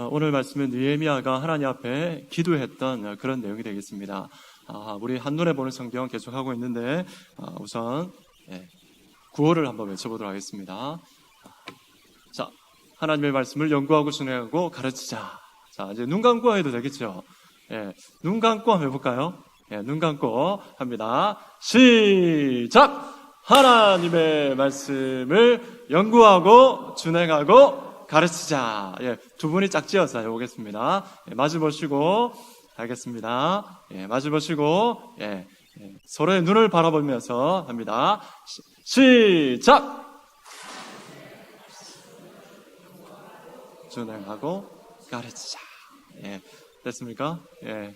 어, 오늘 말씀은 느헤미야가 하나님 앞에 기도했던 어, 그런 내용이 되겠습니다. 아, 우리 한눈에 보는 성경 계속하고 있는데 아, 우선 예, 구호를 한번 외쳐보도록 하겠습니다. 자, 하나님의 말씀을 연구하고 순회하고 가르치자. 자, 이제 눈 감고 해도 되겠죠? 예, 눈 감고 한번 해볼까요? 예, 눈 감고 합니다. 시작! 하나님의 말씀을 연구하고 준행하고 가르치자. 예, 두 분이 짝지어서 해보겠습니다. 예, 마주 보시고 하겠습니다. 예, 마주 보시고 예, 예, 서로의 눈을 바라보면서 합니다. 시, 시작! 준행하고 가르치자. 예, 됐습니까? 예.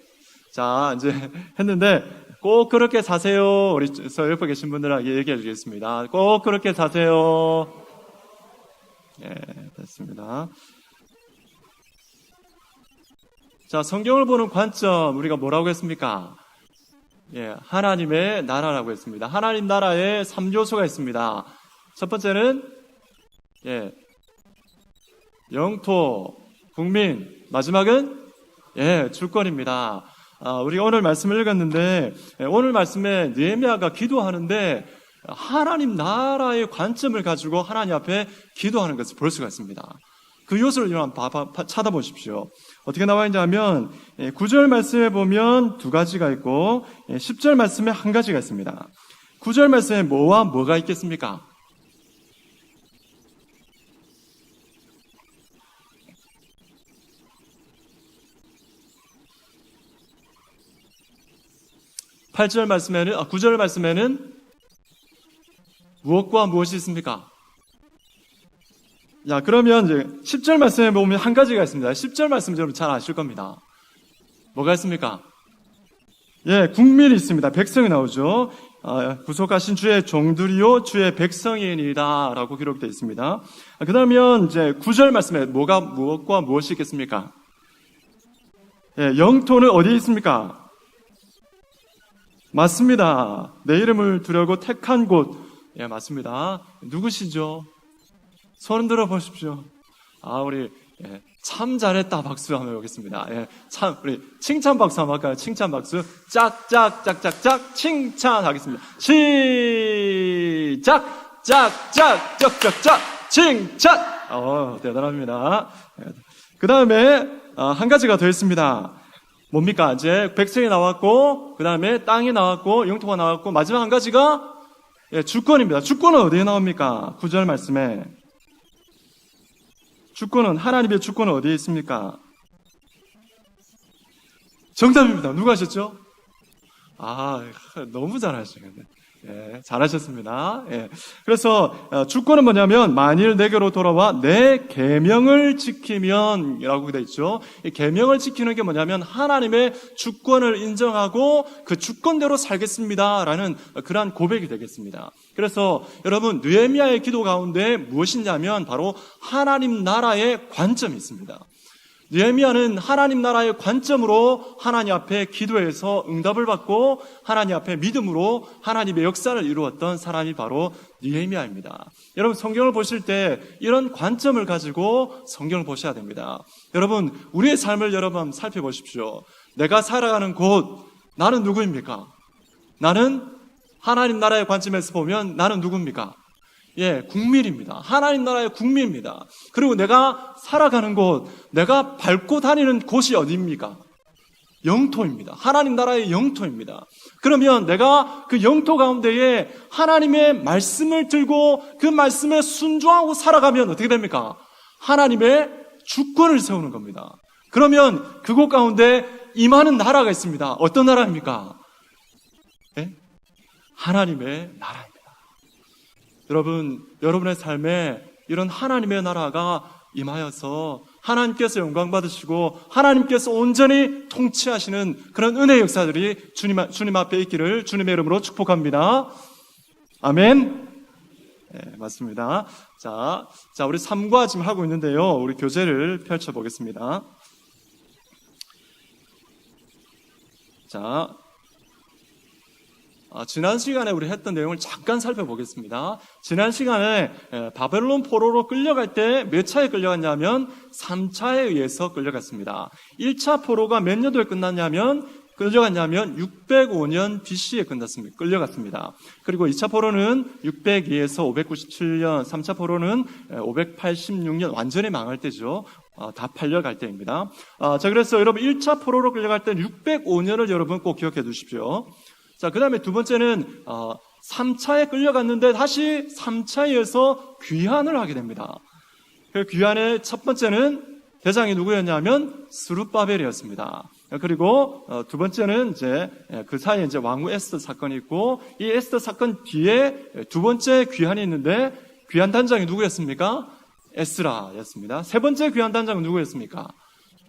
자, 이제 했는데 꼭 그렇게 사세요. 우리 저 옆에 계신 분들에게 얘기해 주겠습니다. 꼭 그렇게 사세요. 예, 됐습니다. 자, 성경을 보는 관점 우리가 뭐라고 했습니까? 예, 하나님의 나라라고 했습니다. 하나님 나라에 3요소가 있습니다. 첫 번째는 예, 영토, 국민, 마지막은 예, 주권입니다. 아, 우리가 오늘 말씀을 읽었는데 예, 오늘 말씀에 느헤미야가 기도하는데 하나님 나라의 관점을 가지고 하나님 앞에 기도하는 것을 볼 수가 있습니다. 그 요소를 한번 찾아보십시오. 어떻게 나와 있냐 하면 9절 말씀에 보면 두 가지가 있고 10절 말씀에 한 가지가 있습니다. 9절 말씀에 뭐와 뭐가 있겠습니까? 팔절 말씀에는, 아, 9절 말씀에는 무엇과 무엇이 있습니까? 자, 그러면 이제 10절 말씀에 보면 한 가지가 있습니다. 10절 말씀 여러분 잘 아실 겁니다. 뭐가 있습니까? 예, 국민이 있습니다. 백성이 나오죠. 아, 구속하신 주의 종들이요, 주의 백성이니이다. 라고 기록되어 있습니다. 그 다음에 이제 9절 말씀에 뭐가, 무엇과 무엇이 있겠습니까? 예, 영토는 어디에 있습니까? 맞습니다. 내 이름을 두려고 택한 곳. 예, 맞습니다. 누구시죠? 손 들어 보십시오. 아, 우리, 예, 참 잘했다. 박수 한번 해보겠습니다. 예, 참, 우리, 칭찬 박수 한번 할까요? 칭찬 박수. 짝, 짝, 짝, 짝, 짝, 칭찬하겠습니다. 시작! 짝, 짝, 짝, 짝, 짝, 칭찬! 어, 대단합니다. 그 다음에, 아, 한 가지가 더 있습니다. 뭡니까? 이제 백성이 나왔고, 그 다음에 땅이 나왔고, 영토가 나왔고, 마지막 한 가지가 예, 주권입니다. 주권은 어디에 나옵니까? 구절 말씀에. 주권은, 하나님의 주권은 어디에 있습니까? 정답입니다. 누가 하셨죠? 아, 너무 잘하시겠네. 예, 잘하셨습니다. 예. 그래서 어, 주권은 뭐냐면 만일 내게로 돌아와 내 계명을 지키면이라고 되어 있죠. 이 계명을 지키는 게 뭐냐면 하나님의 주권을 인정하고 그 주권대로 살겠습니다라는 그러한 고백이 되겠습니다. 그래서 여러분 느헤미야의 기도 가운데 무엇이냐면 바로 하나님 나라의 관점이 있습니다. 느헤미야는 하나님 나라의 관점으로 하나님 앞에 기도해서 응답을 받고 하나님 앞에 믿음으로 하나님의 역사를 이루었던 사람이 바로 느헤미야입니다. 여러분 성경을 보실 때 이런 관점을 가지고 성경을 보셔야 됩니다. 여러분 우리의 삶을 여러분 한번 살펴보십시오. 내가 살아가는 곳 나는 누구입니까? 나는 하나님 나라의 관점에서 보면 나는 누굽니까? 예, 국민입니다. 하나님 나라의 국민입니다. 그리고 내가 살아가는 곳, 내가 밟고 다니는 곳이 어디입니까? 영토입니다. 하나님 나라의 영토입니다. 그러면 내가 그 영토 가운데에 하나님의 말씀을 들고 그 말씀에 순종하고 살아가면 어떻게 됩니까? 하나님의 주권을 세우는 겁니다. 그러면 그곳 가운데 임하는 나라가 있습니다. 어떤 나라입니까? 예? 하나님의 나라입니다. 여러분, 여러분의 삶에 이런 하나님의 나라가 임하여서 하나님께서 영광 받으시고 하나님께서 온전히 통치하시는 그런 은혜 역사들이 주님, 주님 앞에 있기를 주님의 이름으로 축복합니다. 아멘. 네, 맞습니다. 자, 자, 우리 3과 지금 하고 있는데요. 우리 교재를 펼쳐보겠습니다. 자, 어, 지난 시간에 우리 했던 내용을 잠깐 살펴보겠습니다. 지난 시간에 에, 바벨론 포로로 끌려갈 때 몇 차에 끌려갔냐면 3차에 의해서 끌려갔습니다. 1차 포로가 몇 년도에 끝났냐면 끌려갔냐면 605년 BC에 끝났습니다. 끌려갔습니다. 그리고 2차 포로는 602에서 597년, 3차 포로는 586년 완전히 망할 때죠. 어, 다 팔려갈 때입니다. 아, 자, 그래서 여러분 1차 포로로 끌려갈 때는 605년을 여러분 꼭 기억해 두십시오. 자, 그 다음에 두 번째는, 어, 3차에 끌려갔는데 다시 3차에서 귀환을 하게 됩니다. 그 귀환의 첫 번째는 대장이 누구였냐면 스룹바벨이었습니다. 그리고 어, 두 번째는 이제 예, 그 사이에 이제 왕후 에스더 사건이 있고 이 에스더 사건 뒤에 두 번째 귀환이 있는데 귀환 단장이 누구였습니까? 에스라였습니다. 세 번째 귀환 단장은 누구였습니까?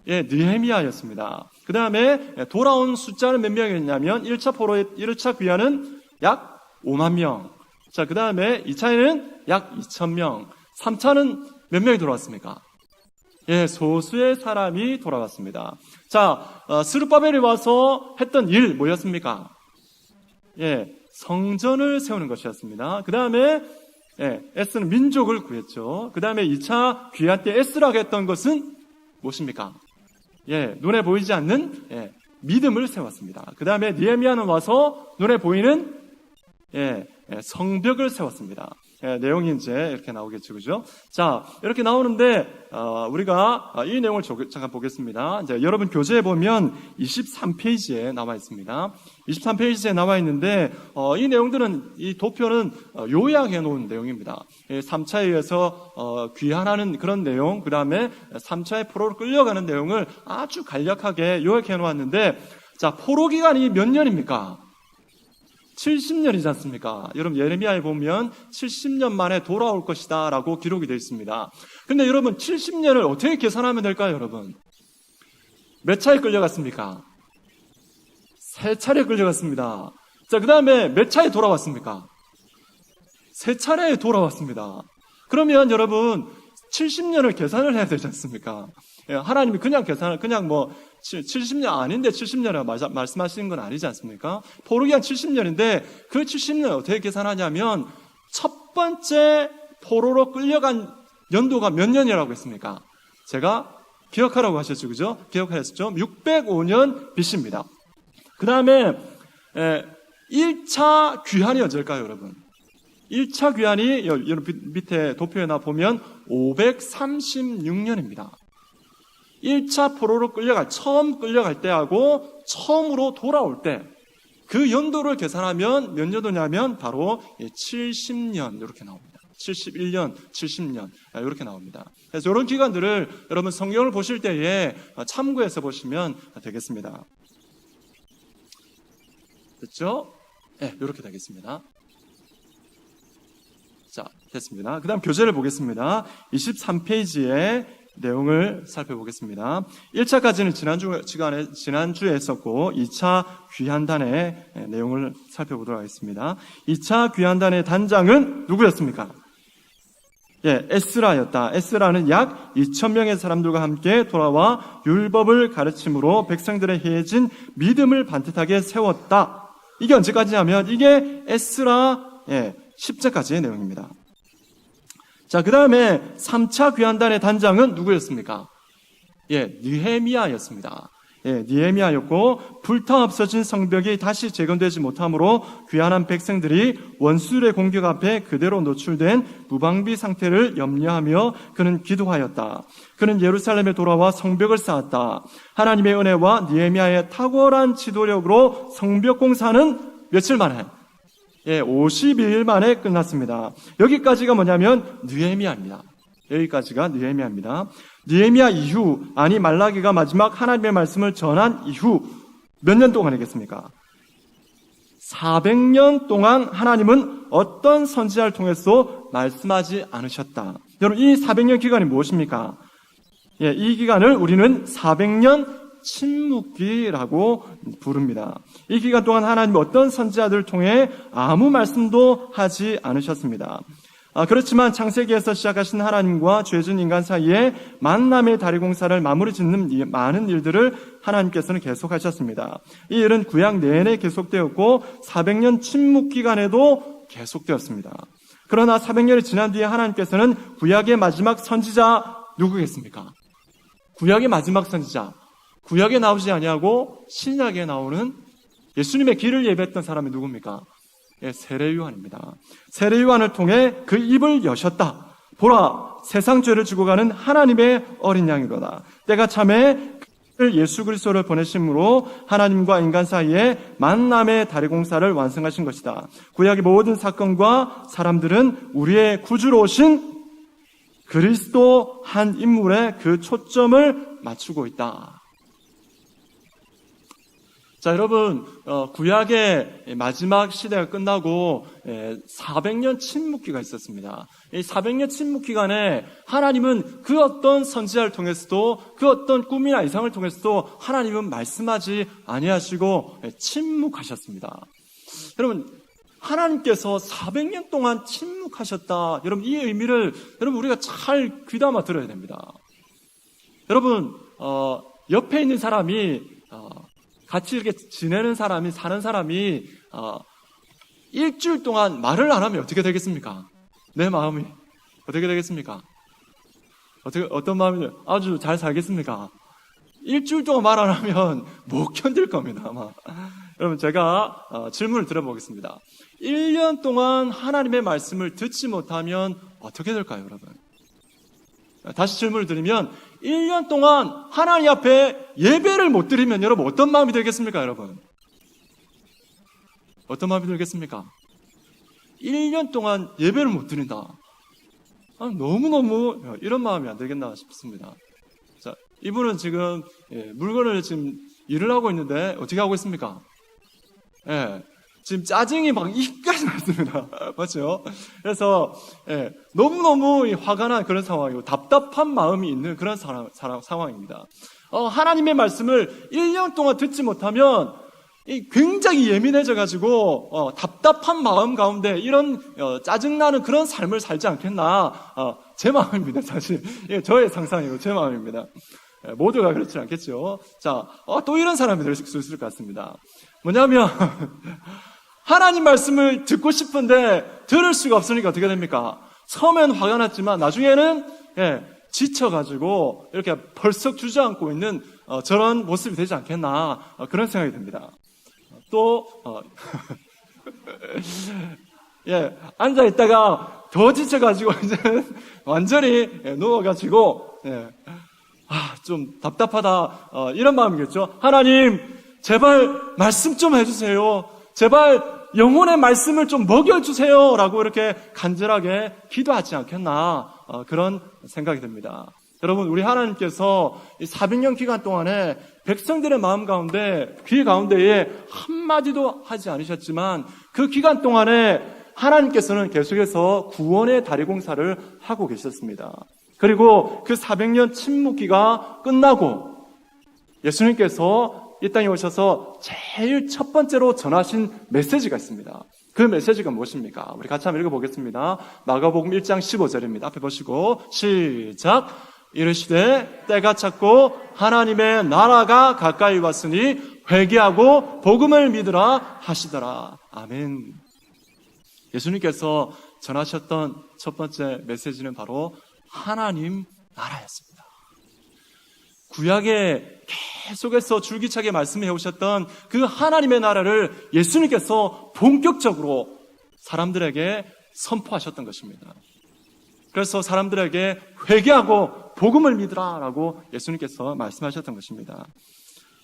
예, 느헤미야였습니다. 그 다음에 돌아온 숫자는 몇 명이었냐면 1차 포로의 1차 귀환은 약 5만 명. 자, 그 다음에 2차에는 약 2천 명. 3차는 몇 명이 돌아왔습니까? 예, 소수의 사람이 돌아왔습니다. 자, 어, 스룹바벨이 와서 했던 일 뭐였습니까? 예, 성전을 세우는 것이었습니다. 그 다음에 예, 에스는 민족을 구했죠. 그 다음에 2차 귀한 때 에스라가 했던 것은 무엇입니까? 예, 눈에 보이지 않는 예, 믿음을 세웠습니다. 그 다음에 니에미아는 와서 눈에 보이는 예, 예, 성벽을 세웠습니다. 예, 내용이 이제 이렇게 나오겠죠, 그죠? 자, 이렇게 나오는데 어, 우리가 어, 이 내용을 조- 잠깐 보겠습니다. 이제 여러분 교재에 보면 23페이지에 나와 있습니다. 23페이지에 나와 있는데 어, 이 내용들은 이 도표는 어, 요약해 놓은 내용입니다. 3차에 의해서 어, 귀환하는 그런 내용, 그 다음에 3차에 포로로 끌려가는 내용을 아주 간략하게 요약해 놓았는데 자, 포로 기간이 몇 년입니까? 70년이지 않습니까? 여러분 예레미야에 보면 70년 만에 돌아올 것이다 라고 기록이 되어 있습니다. 근데 여러분 70년을 어떻게 계산하면 될까요, 여러분? 몇 차에 끌려갔습니까? 세 차례 끌려갔습니다. 자, 그 다음에 몇 차에 돌아왔습니까? 세 차례에 돌아왔습니다. 그러면 여러분 70년을 계산을 해야 되지 않습니까? 예, 하나님이 그냥 계산을 그냥 뭐 70년 아닌데 70년이라고 말씀하시는 건 아니지 않습니까? 포로기한 70년인데 그 70년 어떻게 계산하냐면 첫 번째 포로로 끌려간 연도가 몇 년이라고 했습니까? 제가 기억하라고 하셨죠, 그죠? 기억하셨죠? 605년 BC입니다. 그 다음에 1차 귀환이 언제일까요, 여러분? 1차 귀환이 여러분 밑에 도표에 나 보면 536년입니다. 1차 포로로 끌려갈, 처음 끌려갈 때하고 처음으로 돌아올 때, 그 연도를 계산하면 몇 년도냐면 바로 70년, 이렇게 나옵니다. 71년, 70년, 이렇게 나옵니다. 그래서 이런 기간들을 여러분 성경을 보실 때에 참고해서 보시면 되겠습니다. 됐죠? 네, 이렇게 되겠습니다. 자, 됐습니다. 그 다음 교재를 보겠습니다. 23페이지에 내용을 살펴보겠습니다. 1차까지는 지난주 시간에 지난주에 했었고 2차 귀한단의 내용을 살펴보도록 하겠습니다. 2차 귀한단의 단장은 누구였습니까? 예, 에스라였다. 에스라는 약 2천 명의 사람들과 함께 돌아와 율법을 가르침으로 백성들의 해진 믿음을 반듯하게 세웠다. 이게 언제까지냐면 이게 에스라 예, 10제까지의 내용입니다. 자, 그 다음에 3차 귀환단의 단장은 누구였습니까? 예, 느헤미야였습니다. 예, 니에미아였고 불타 없어진 성벽이 다시 재건되지 못함으로 귀환한 백성들이 원수의 공격 앞에 그대로 노출된 무방비 상태를 염려하며 그는 기도하였다. 그는 예루살렘에 돌아와 성벽을 쌓았다. 하나님의 은혜와 니에미아의 탁월한 지도력으로 성벽 공사는 며칠 만에 예, 52일 만에 끝났습니다. 여기까지가 뭐냐면 느헤미야입니다. 여기까지가 느헤미야입니다. 느헤미야 이후 아니 말라기가 마지막 하나님의 말씀을 전한 이후 몇 년 동안이겠습니까? 400년 동안 하나님은 어떤 선지자를 통해서 말씀하지 않으셨다. 여러분 이 400년 기간이 무엇입니까? 예, 이 기간을 우리는 400년 침묵기라고 부릅니다. 이 기간 동안 하나님 어떤 선지자들을 통해 아무 말씀도 하지 않으셨습니다. 아, 그렇지만 창세기에서 시작하신 하나님과 죄진 인간 사이에 만남의 다리 공사를 마무리 짓는 이 많은 일들을 하나님께서는 계속하셨습니다. 이 일은 구약 내내 계속되었고 400년 침묵 기간에도 계속되었습니다. 그러나 400년이 지난 뒤에 하나님께서는 구약의 마지막 선지자 누구겠습니까? 구약의 마지막 선지자. 구약에 나오지 아니하고 신약에 나오는 예수님의 길을 예배했던 사람이 누굽니까? 예, 세례 요한입니다. 세례 요한을 통해 그 입을 여셨다. 보라, 세상 죄를 지고 가는 하나님의 어린 양이로다. 때가 참에 예수 그리스도를 보내심으로 하나님과 인간 사이에 만남의 다리 공사를 완성하신 것이다. 구약의 모든 사건과 사람들은 우리의 구주로 오신 그리스도 한 인물에 그 초점을 맞추고 있다. 자, 여러분, 어, 구약의 마지막 시대가 끝나고 400년 침묵기가 있었습니다. 이 400년 침묵 기간에 하나님은 그 어떤 선지자를 통해서도 그 어떤 꿈이나 이상을 통해서도 하나님은 말씀하지 아니하시고 예, 침묵하셨습니다. 여러분, 하나님께서 400년 동안 침묵하셨다. 여러분, 이 의미를 여러분 우리가 잘 귀담아 들어야 됩니다. 여러분, 어, 옆에 있는 사람이 어, 같이 이렇게 지내는 사람이 사는 사람이 어, 일주일 동안 말을 안 하면 어떻게 되겠습니까? 내 마음이 어떻게 되겠습니까? 어떻게 어떤 마음이 아주 잘 살겠습니까? 일주일 동안 말 안 하면 못 견딜 겁니다 아마. 여러분 제가 어, 질문을 드려보겠습니다. 1년 동안 하나님의 말씀을 듣지 못하면 어떻게 될까요, 여러분? 다시 질문을 드리면 1년 동안 하나님 앞에 예배를 못 드리면 여러분 어떤 마음이 들겠습니까, 여러분? 어떤 마음이 들겠습니까? 1년 동안 예배를 못 드린다. 아, 너무너무 이런 마음이 안 들겠나 싶습니다. 자, 이분은 지금 예, 물건을 지금 일을 하고 있는데 어떻게 하고 있습니까? 예, 지금 짜증이 막 입까지 났습니다. 맞죠? 그래서 예, 너무너무 화가 난 그런 상황이고 답답한 마음이 있는 그런 사람, 사람, 상황입니다. 어, 하나님의 말씀을 1년 동안 듣지 못하면 이 굉장히 예민해져 가지고 어, 답답한 마음 가운데 이런 어, 짜증나는 그런 삶을 살지 않겠나 어, 제 마음입니다 사실 예, 저의 상상이고 제 마음입니다 예, 모두가 그렇지 않겠죠 자또 이런 사람이 될 수 있을 것 같습니다 뭐냐면 하나님 말씀을 듣고 싶은데 들을 수가 없으니까 어떻게 됩니까 처음엔 화가 났지만 나중에는 예, 지쳐가지고 이렇게 벌썩 주저앉고 있는 어, 저런 모습이 되지 않겠나 어, 그런 생각이 듭니다. 또 어, 예, 앉아 있다가 더 지쳐가지고 이제 완전히 예, 누워가지고 예, 아, 좀 답답하다 어, 이런 마음이겠죠. 하나님 제발 말씀 좀 해주세요. 제발 영혼의 말씀을 좀 먹여주세요 라고 이렇게 간절하게 기도하지 않겠나 어, 그런 생각이 듭니다. 여러분 우리 하나님께서 이 400년 기간 동안에 백성들의 마음 가운데 귀 가운데에 한마디도 하지 않으셨지만 그 기간 동안에 하나님께서는 계속해서 구원의 다리 공사를 하고 계셨습니다. 그리고 그 400년 침묵기가 끝나고 예수님께서 이 땅에 오셔서 제일 첫 번째로 전하신 메시지가 있습니다. 그 메시지가 무엇입니까? 우리 같이 한번 읽어보겠습니다. 마가복음 1장 15절입니다. 앞에 보시고 시작. 이르시되 때가 찼고 하나님의 나라가 가까이 왔으니 회개하고 복음을 믿으라 하시더라. 아멘. 예수님께서 전하셨던 첫 번째 메시지는 바로 하나님 나라였습니다. 구약에 계속해서 줄기차게 말씀해 오셨던 그 하나님의 나라를 예수님께서 본격적으로 사람들에게 선포하셨던 것입니다. 그래서 사람들에게 회개하고 복음을 믿으라라고 예수님께서 말씀하셨던 것입니다.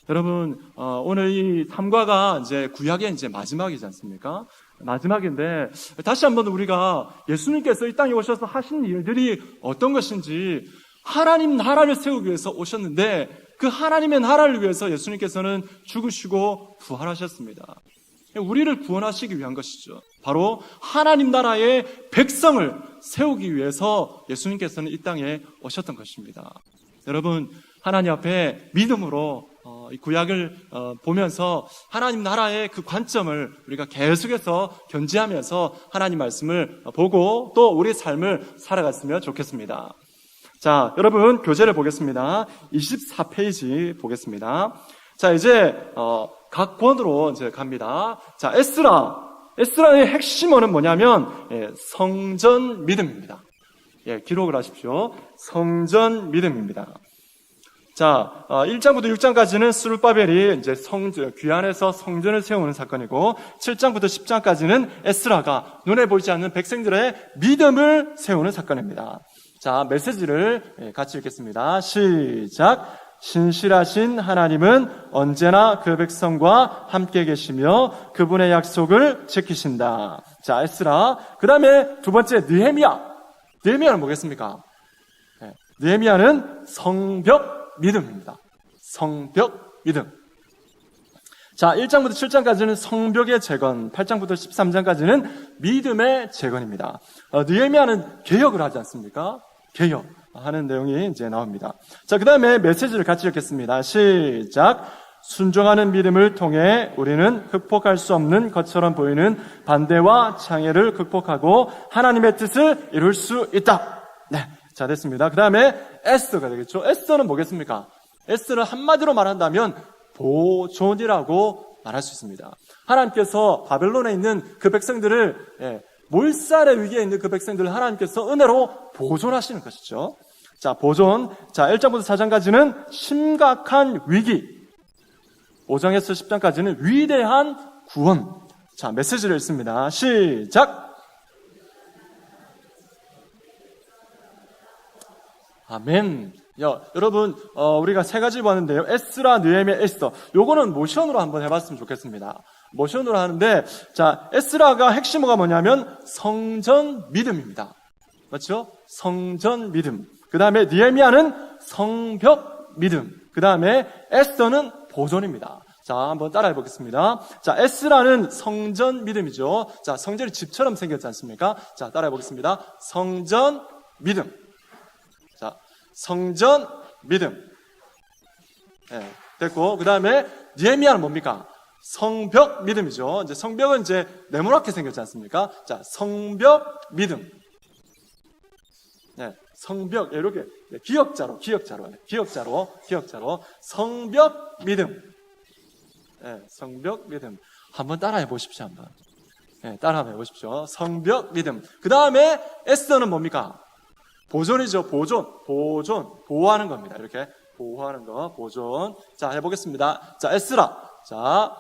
여러분 어, 오늘 이 삼과가 이제 구약의 이제 마지막이지 않습니까? 마지막인데 다시 한번 우리가 예수님께서 이 땅에 오셔서 하신 일들이 어떤 것인지 하나님 나라를 세우기 위해서 오셨는데 그 하나님의 나라를 위해서 예수님께서는 죽으시고 부활하셨습니다. 우리를 구원하시기 위한 것이죠. 바로 하나님 나라의 백성을 세우기 위해서 예수님께서는 이 땅에 오셨던 것입니다. 여러분 하나님 앞에 믿음으로 어, 이 구약을 어, 보면서 하나님 나라의 그 관점을 우리가 계속해서 견지하면서 하나님 말씀을 보고 또 우리 삶을 살아갔으면 좋겠습니다. 자, 여러분 교재를 보겠습니다. 24페이지 보겠습니다. 자, 이제 어, 각 권으로 이제 갑니다. 자, 에스라. 에스라의 핵심어는 뭐냐면 예, 성전 믿음입니다. 예, 기록을 하십시오. 성전 믿음입니다. 자, 어, 1장부터 6장까지는 스룹바벨이 이제 성전, 귀환에서 성전을 세우는 사건이고, 7장부터 10장까지는 에스라가 눈에 보이지 않는 백성들의 믿음을 세우는 사건입니다. 자, 메시지를 예, 같이 읽겠습니다. 시작. 신실하신 하나님은 언제나 그 백성과 함께 계시며 그분의 약속을 지키신다. 자, 에스라. 그 다음에 두 번째, 느헤미야. 느헤미야는 뭐겠습니까? 네, 느헤미야는 성벽 믿음입니다. 성벽 믿음. 자, 1장부터 7장까지는 성벽의 재건, 8장부터 13장까지는 믿음의 재건입니다. 어, 느헤미야는 개혁을 하지 않습니까? 개혁 하는 내용이 이제 나옵니다. 자, 그 다음에 메시지를 같이 읽겠습니다. 시작. 순종하는 믿음을 통해 우리는 극복할 수 없는 것처럼 보이는 반대와 장애를 극복하고 하나님의 뜻을 이룰 수 있다. 네. 자, 됐습니다. 그 다음에 에스더가 되겠죠. 에스더는 뭐겠습니까? 에스더는 한마디로 말한다면 보존이라고 말할 수 있습니다. 하나님께서 바벨론에 있는 그 백성들을 예, 몰살의 위기에 있는 그 백성들을 하나님께서 은혜로 보존하시는 것이죠. 자, 보존. 자, 1장부터 4장까지는 심각한 위기. 5장에서 10장까지는 위대한 구원. 자, 메시지를 읽습니다. 시작! 아멘. 야, 여러분, 어, 우리가 세 가지 봤는데요. 에스라, 느헤미, 에스더. 요거는 모션으로 한번 해봤으면 좋겠습니다. 모션으로 하는데, 자, 에스라가 핵심어가 뭐냐면 성전 믿음입니다. 맞죠? 성전 믿음. 그 다음에 니에미아는 성벽 믿음. 그 다음에 에스더는 보존입니다. 자, 한번 따라해 보겠습니다. 자, 에스라는 성전 믿음이죠. 자, 성전이 집처럼 생겼지 않습니까? 자, 따라해 보겠습니다. 성전 믿음. 자, 성전 믿음. 네, 됐고, 그 다음에 니에미아는 뭡니까? 성벽 믿음이죠. 이제 성벽은 이제 네모나게 생겼지 않습니까? 자, 성벽 믿음. 네, 성벽 이렇게 기역자로, 기역자로, 기역자로, 기역자로 성벽 믿음. 네, 성벽 믿음. 한번 따라해 보십시오, 한번. 네, 따라해 보십시오. 성벽 믿음. 그 다음에 에스더는 뭡니까? 보존이죠. 보존, 보존, 보호하는 겁니다. 이렇게 보호하는 거, 보존. 자, 해보겠습니다. 자, 에스라. 자,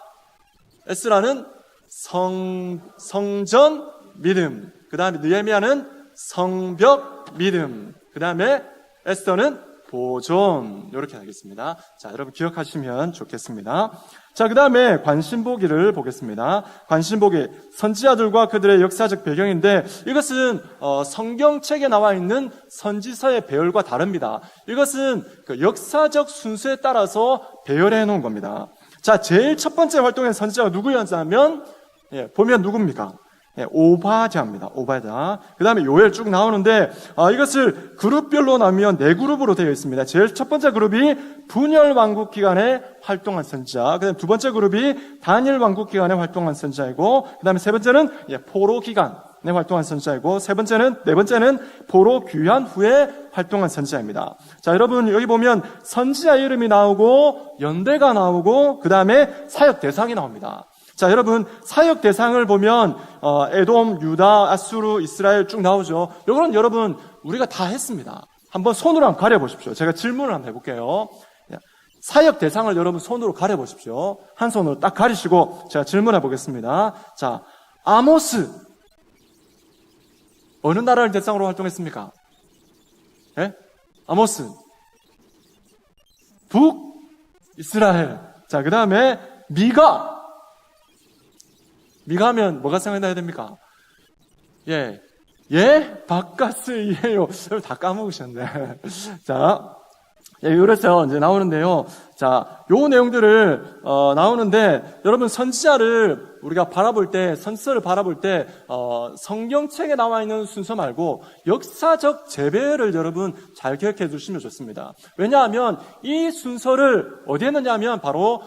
에스라는 성, 성전 믿음. 그 다음에 느헤미야는 성벽 믿음. 그 다음에 에스더는 보존. 이렇게 하겠습니다. 자, 여러분 기억하시면 좋겠습니다. 자, 그 다음에 관심보기를 보겠습니다. 관심보기. 선지자들과 그들의 역사적 배경인데 이것은 어, 성경책에 나와 있는 선지서의 배열과 다릅니다. 이것은 그 역사적 순수에 따라서 배열해 놓은 겁니다. 자, 제일 첫 번째 활동의 선지자가 누구였냐면 예, 보면 누굽니까? 예, 오바자입니다. 오바자. 그 다음에 요엘 쭉 나오는데, 아, 이것을 그룹별로 나누면 네 그룹으로 되어 있습니다. 제일 첫 번째 그룹이 분열 왕국 기간에 활동한 선지자. 그 다음에 두 번째 그룹이 단일 왕국 기간에 활동한 선지자이고, 그 다음에 세 번째는 예, 포로 기간. 에 활동한 선지자이고 세 번째는 네 번째는 포로 귀환 후에 활동한 선지자입니다. 자 여러분 여기 보면 선지자 이름이 나오고 연대가 나오고 그 다음에 사역 대상이 나옵니다. 자, 여러분, 사역 대상을 보면, 어, 에돔, 유다, 아수르, 이스라엘 쭉 나오죠. 이거는 여러분, 우리가 다 했습니다. 한번 손으로 한번 가려 보십시오. 제가 질문을 한번 해 볼게요. 사역 대상을 여러분 손으로 가려 보십시오. 한 손으로 딱 가리시고, 제가 질문해 보겠습니다. 자, 아모스. 어느 나라를 대상으로 활동했습니까? 예? 아모스. 북, 이스라엘. 자, 그 다음에 미가. 미가 하면 뭐가 생각나야 됩니까? 예. 예? 바카스이에요. 다 까먹으셨네. 자. 예, 그래서 이제 나오는데요. 자, 요 내용들을 어, 나오는데 여러분 선지자를 우리가 바라볼 때 선지서를 바라볼 때 어, 성경책에 나와 있는 순서 말고 역사적 재배를 여러분 잘 기억해 두시면 좋습니다. 왜냐하면 이 순서를 어디에 넣냐면 바로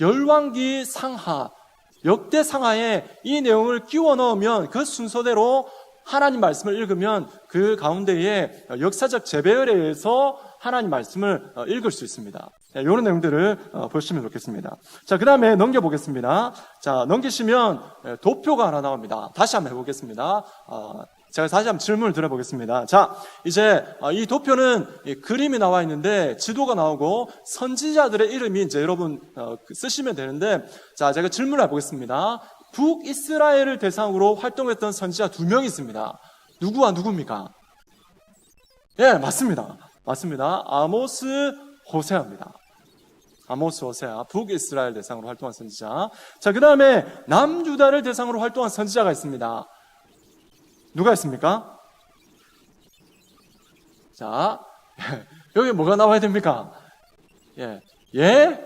열왕기 상하 역대 상하에 이 내용을 끼워 넣으면 그 순서대로 하나님 말씀을 읽으면 그 가운데에 역사적 재배열에 의해서 하나님 말씀을 어, 읽을 수 있습니다. 이런 내용들을 어, 보시면 좋겠습니다. 자, 그 다음에 넘겨보겠습니다. 자, 넘기시면 예, 도표가 하나 나옵니다. 다시 한번 해보겠습니다. 어, 제가 다시 한번 질문을 드려보겠습니다. 자, 이제 어, 이 도표는 이 그림이 나와 있는데 지도가 나오고 선지자들의 이름이 이제 여러분 어, 그 쓰시면 되는데 자, 제가 질문을 해보겠습니다. 북이스라엘을 대상으로 활동했던 선지자 두명 있습니다. 누구와 누구입니까? 예, 맞습니다. 맞습니다. 아모스 호세아입니다. 아모스 호세아, 북이스라엘 대상으로 활동한 선지자. 자, 그 다음에 남유다를 대상으로 활동한 선지자가 있습니다. 누가 있습니까? 자, 여기 뭐가 나와야 됩니까? 예, 예,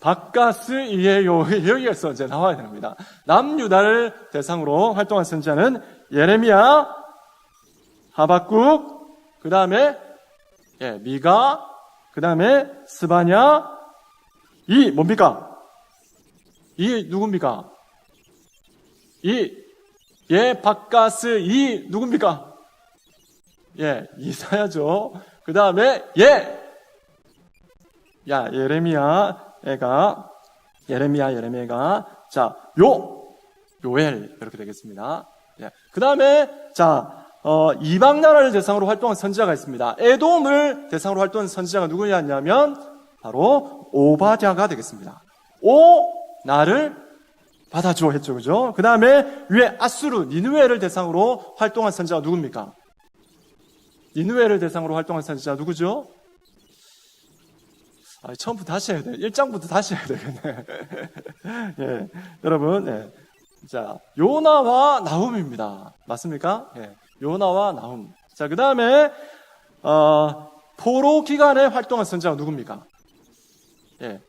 바가스 이에요. 여기에서 이제 나와야 됩니다. 남유다를 대상으로 활동한 선지자는 예레미야, 하박국, 그 다음에 예, 미가, 그 다음에 스바냐, 이 뭡니까? 이 누굽니까? 이 예, 바가스 이 누굽니까? 예, 이사야죠. 그 다음에 예, 야 예레미야 애가 예레미야 예레미야가 자 요 요엘 이렇게 되겠습니다. 예. 그 다음에 자 어, 이방 나라를 대상으로 활동한 선지자가 있습니다. 에돔을 대상으로 활동한 선지자가 누구냐면 바로 오바댜가 되겠습니다. 오 나를 받아줘 했죠, 그죠? 그 다음에 위에 아수르 니누에를 대상으로 활동한 선지자가 누굽니까? 니누에를 대상으로 활동한 선지자 누구죠? 아, 처음부터 다시 해야 돼. 1장부터 다시 해야 되겠네. 예, 여러분, 예. 자, 요나와 나훔입니다. 맞습니까? 예, 요나와 나훔. 자, 그 다음에, 어, 포로 기간에 활동한 선지자가 누굽니까? 예.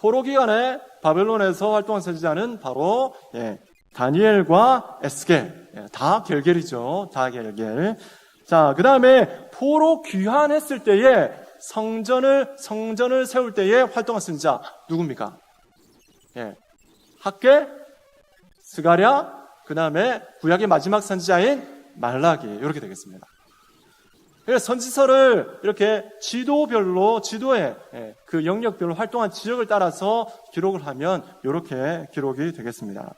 포로 기간에 바벨론에서 활동한 선지자는 바로, 예, 다니엘과 에스겔. 예, 다 결겔이죠. 다 결겔. 자, 그 다음에 포로 귀환했을 때에 성전을, 성전을 세울 때에 활동한 선지자 누굽니까? 예. 학계, 스가랴, 그 다음에 구약의 마지막 선지자인 말라기 이렇게 되겠습니다. 그래서 선지서를 이렇게 지도별로 지도의 예, 그 영역별로 활동한 지역을 따라서 기록을 하면 이렇게 기록이 되겠습니다.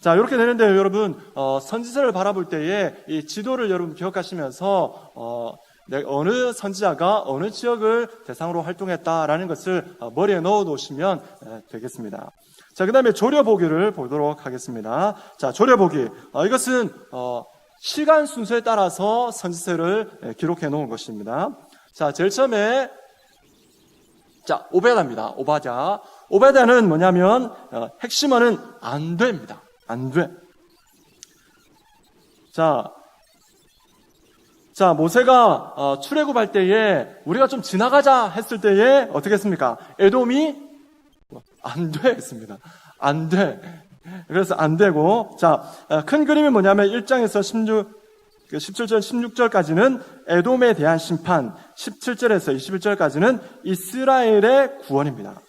자 이렇게 되는데 여러분 어, 선지서를 바라볼 때에 이 지도를 여러분 기억하시면서 어, 내- 어느 선지자가 어느 지역을 대상으로 활동했다라는 것을 어, 머리에 넣어 놓으시면 예, 되겠습니다. 자, 그 다음에 조려보기를 보도록 하겠습니다. 자, 조려보기. 어, 이것은, 어, 시간 순서에 따라서 선지서를 예, 기록해 놓은 것입니다. 자, 제일 처음에, 자, 오베다입니다. 오바자. 오베다는 뭐냐면, 어, 핵심어는 안 됩니다. 안 돼. 자, 자, 모세가 어, 출애굽할 때에 우리가 좀 지나가자 했을 때에 어떻게 했습니까? 에돔이 안 돼 했습니다. 안 돼. 그래서 안 되고 자, 어, 큰 그림이 뭐냐면 1장에서 16 17절 16절까지는 에돔에 대한 심판, 17절에서 21절까지는 이스라엘의 구원입니다.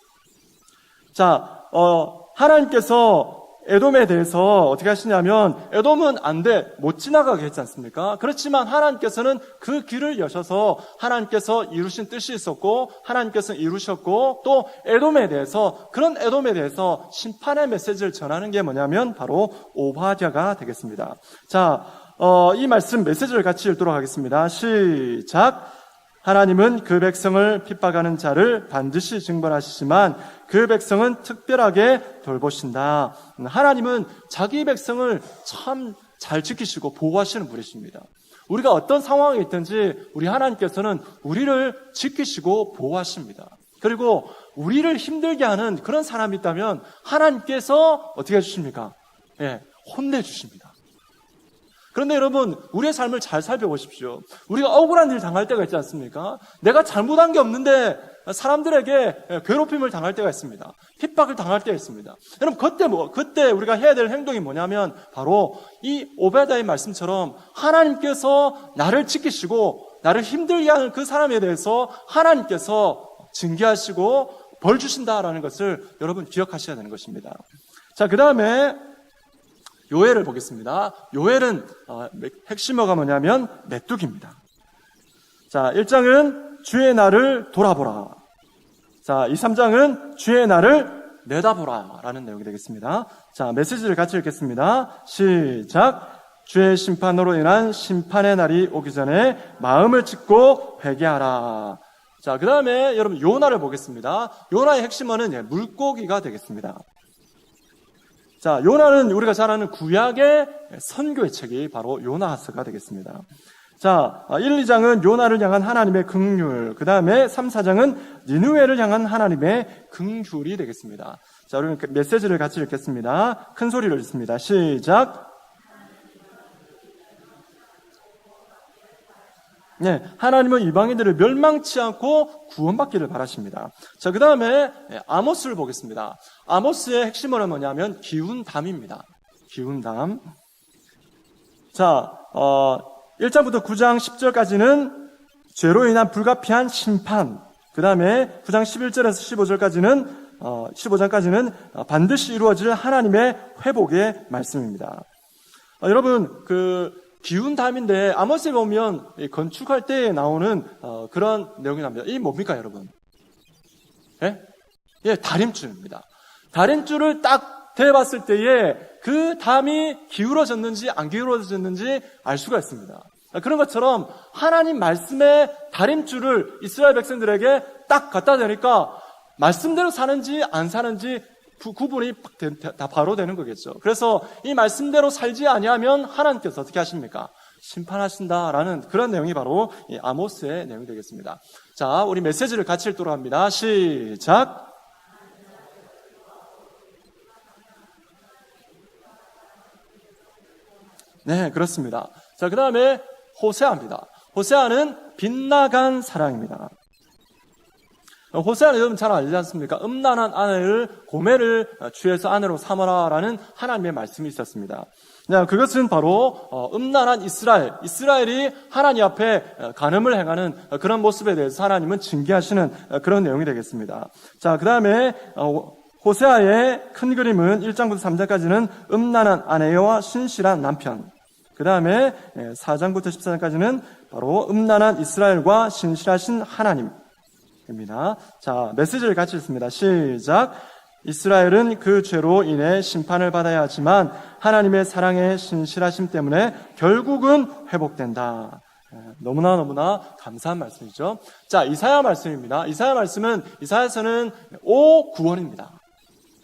자, 어, 하나님께서 에돔에 대해서 어떻게 하시냐면, 에돔은 안 돼, 못 지나가게 했지 않습니까? 그렇지만 하나님께서는 그 길을 여셔서 하나님께서 이루신 뜻이 있었고, 하나님께서 이루셨고, 또 에돔에 대해서, 그런 에돔에 대해서 심판의 메시지를 전하는 게 뭐냐면, 바로 오바댜가 되겠습니다. 자, 어, 이 말씀 메시지를 같이 읽도록 하겠습니다. 시작. 하나님은 그 백성을 핍박하는 자를 반드시 징벌하시지만 그 백성은 특별하게 돌보신다. 하나님은 자기 백성을 참 잘 지키시고 보호하시는 분이십니다. 우리가 어떤 상황에 있든지 우리 하나님께서는 우리를 지키시고 보호하십니다. 그리고 우리를 힘들게 하는 그런 사람이 있다면 하나님께서 어떻게 해주십니까? 예, 혼내주십니다. 그런데 여러분, 우리의 삶을 잘 살펴보십시오. 우리가 억울한 일 당할 때가 있지 않습니까? 내가 잘못한 게 없는데 사람들에게 괴롭힘을 당할 때가 있습니다. 핍박을 당할 때가 있습니다. 여러분, 그때 뭐, 그때 우리가 해야 될 행동이 뭐냐면 바로 이 오베다의 말씀처럼 하나님께서 나를 지키시고 나를 힘들게 하는 그 사람에 대해서 하나님께서 징계하시고 벌 주신다라는 것을 여러분 기억하셔야 되는 것입니다. 자, 그 다음에 요엘을 보겠습니다. 요엘은 어, 핵심어가 뭐냐면 메뚜기입니다. 자, 1장은 주의 날을 돌아보라. 자, 2, 3장은 주의 날을 내다보라. 라는 내용이 되겠습니다. 자, 메시지를 같이 읽겠습니다. 시작. 주의 심판으로 인한 심판의 날이 오기 전에 마음을 찢고 회개하라. 자, 그 다음에 여러분 요나를 보겠습니다. 요나의 핵심어는 예, 물고기가 되겠습니다. 자, 요나는 우리가 잘 아는 구약의 선교의 책이 바로 요나서가 되겠습니다. 자, 1, 2장은 요나를 향한 하나님의 긍휼, 그 다음에 3, 4장은 니누웨를 향한 하나님의 긍휼이 되겠습니다. 자, 우리 메시지를 같이 읽겠습니다. 큰 소리로 읽습니다. 시작. 네, 하나님은 이방인들을 멸망치 않고 구원받기를 바라십니다. 자, 그 다음에 아모스를 보겠습니다. 아모스의 핵심어는 뭐냐면 기운담입니다. 기운담. 자, 어, 1장부터 9장 10절까지는 죄로 인한 불가피한 심판. 그 다음에 9장 11절에서 15절까지는 어, 15장까지는 반드시 이루어질 하나님의 회복의 말씀입니다. 어, 여러분, 그 기운담인데 아모스에 보면 건축할 때 나오는 어, 그런 내용이 납니다. 이 뭡니까, 여러분? 예? 예, 다림줄입니다. 다림줄을 딱 대봤을 때에 그 담이 기울어졌는지 안 기울어졌는지 알 수가 있습니다. 그런 것처럼 하나님 말씀의 다림줄을 이스라엘 백성들에게 딱 갖다 대니까 말씀대로 사는지 안 사는지 구분이 다 바로 되는 거겠죠. 그래서 이 말씀대로 살지 아니하면 하나님께서 어떻게 하십니까? 심판하신다라는 그런 내용이 바로 아모스의 내용이 되겠습니다. 자, 우리 메시지를 같이 읽도록 합니다. 시작. 네, 그렇습니다. 자, 그 다음에 호세아입니다. 호세아는 빗나간 사랑입니다. 호세아는 여러분 잘 알지 않습니까? 음란한 아내를 고매를 취해서 아내로 삼아라라는 하나님의 말씀이 있었습니다. 네, 그것은 바로 어, 음란한 이스라엘, 이스라엘이 하나님 앞에 간음을 행하는 그런 모습에 대해서 하나님은 징계하시는 그런 내용이 되겠습니다. 자, 그 다음에 어, 호세아의 큰 그림은 1장부터 3장까지는 음란한 아내와 신실한 남편. 그 다음에 4장부터 14장까지는 바로 음란한 이스라엘과 신실하신 하나님 입니다. 자, 메시지를 같이 읽습니다. 시작. 이스라엘은 그 죄로 인해 심판을 받아야 하지만 하나님의 사랑의 신실하심 때문에 결국은 회복된다. 너무나 너무나 감사한 말씀이죠. 자, 이사야 말씀입니다. 이사야 말씀은 이사야서는 오 구원입니다.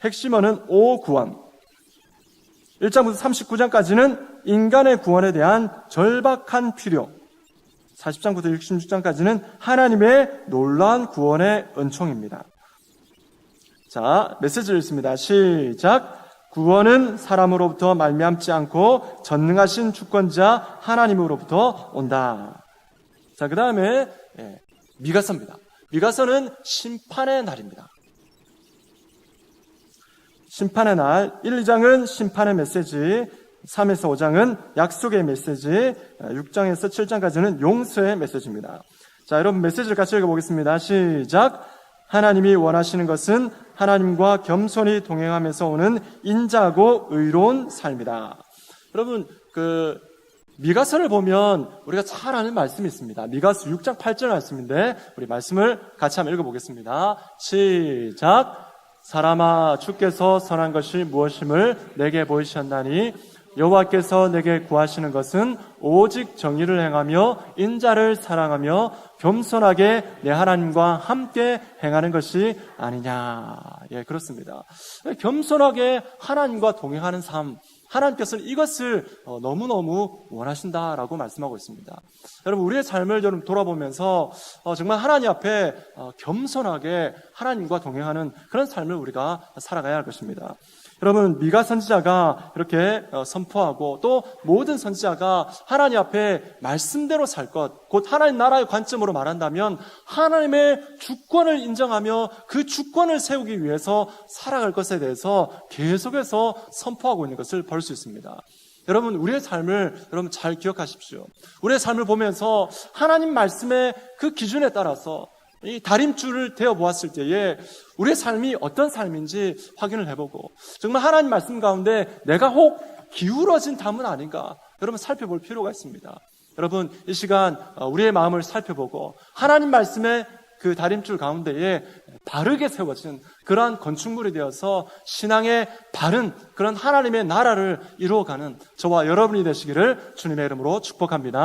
핵심어는 오 구원. 1장부터 39장까지는 인간의 구원에 대한 절박한 필요. 40장부터 66장까지는 하나님의 놀라운 구원의 은총입니다. 자, 메시지를 읽습니다. 시작. 구원은 사람으로부터 말미암지 않고 전능하신 주권자 하나님으로부터 온다. 자, 그 다음에 예, 미가서입니다. 미가서는 심판의 날입니다. 심판의 날 1, 2장은 심판의 메시지 3에서 5장은 약속의 메시지 6장에서 7장까지는 용서의 메시지입니다. 자 여러분 메시지를 같이 읽어보겠습니다. 시작 하나님이 원하시는 것은 하나님과 겸손히 동행하면서 오는 인자하고 의로운 삶이다. 여러분 그 미가서를 보면 우리가 잘 아는 말씀이 있습니다. 미가서 6장 8절 말씀인데 우리 말씀을 같이 한번 읽어보겠습니다. 시작 사람아 주께서 선한 것이 무엇임을 내게 보이셨나니 여호와께서 내게 구하시는 것은 오직 정의를 행하며 인자를 사랑하며 겸손하게 내 하나님과 함께 행하는 것이 아니냐. 예, 그렇습니다. 겸손하게 하나님과 동행하는 삶. 하나님께서는 이것을 어, 너무너무 원하신다라고 말씀하고 있습니다. 여러분, 우리의 삶을 좀 돌아보면서 어, 정말 하나님 앞에 어, 겸손하게 하나님과 동행하는 그런 삶을 우리가 살아가야 할 것입니다. 여러분 미가 선지자가 이렇게 어, 선포하고 또 모든 선지자가 하나님 앞에 말씀대로 살 것, 곧 하나님 나라의 관점으로 말한다면 하나님의 주권을 인정하며 그 주권을 세우기 위해서 살아갈 것에 대해서 계속해서 선포하고 있는 것을 볼 수 있습니다. 여러분 우리의 삶을 여러분 잘 기억하십시오. 우리의 삶을 보면서 하나님 말씀의 그 기준에 따라서 이 다림줄을 대어 보았을 때에 우리의 삶이 어떤 삶인지 확인을 해보고 정말 하나님 말씀 가운데 내가 혹 기울어진 담은 아닌가 여러분 살펴볼 필요가 있습니다. 여러분 이 시간 어, 우리의 마음을 살펴보고 하나님 말씀의 그 다림줄 가운데에 바르게 세워진 그러한 건축물이 되어서 신앙의 바른 그런 하나님의 나라를 이루어가는 저와 여러분이 되시기를 주님의 이름으로 축복합니다.